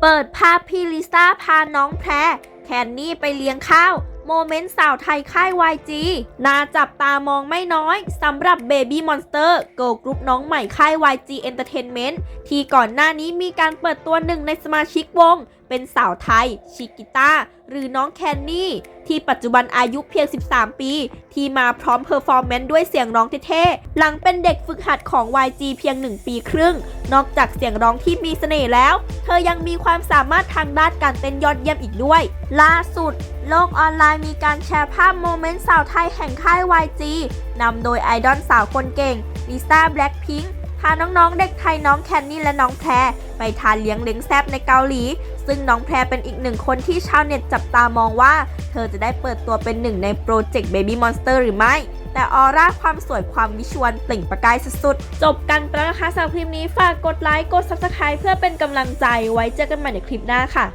เปิดภาพพี่ลิซ่าพาน้องแพรแคนนี่ไปเลี้ยงข้าวโมเมนต์สาวไทยค่าย YG น่าจับตามองไม่น้อยสำหรับ Baby Monster เกิร์กรุ๊ปน้องใหม่ค่าย YG Entertainment ที่ก่อนหน้านี้มีการเปิดตัวหนึ่งในสมาชิกวง เป็นสาวไทย ชิกิต้า หรือน้องแคนนี่ ที่ปัจจุบันอายุเพียง 13 ปี ที่มาพร้อมเพอร์ฟอร์แมนซ์ด้วยเสียงร้องเท่ๆ หลังเป็นเด็กฝึกหัดของ YG เพียง 1 ปีครึ่ง นอกจากเสียงร้องที่มีเสน่ห์แล้ว เธอยังมีความสามารถทางด้านการเต้นยอดเยี่ยมอีกด้วย ล่าสุด โลกออนไลน์มีการแชร์ภาพโมเมนต์สาวไทยแห่งค่าย YG นำโดยไอดอลสาวคนเก่งลิซ่าแบล็คพิงค์ พาน้องๆ เด็กไทยน้องแคนนี่และน้องแพรไปทานเลี้ยงเล้งแซบในเกาหลี ซึ่งน้องแพรเป็นอีกหนึ่งคนที่ชาวเน็ตจับตามองว่า เธอจะได้เปิดตัวเป็นหนึ่งในโปรเจกต์ Baby Monster หรือไม่ แต่ออร่าความสวยความวิชวลเปล่งประกายสุดๆ จบกันแล้วนะคะสำหรับคลิปนี้ฝากกดไลค์กด Subscribe เพื่อเป็นกำลังใจไว้เจอกันใหม่ในคลิปหน้าค่ะ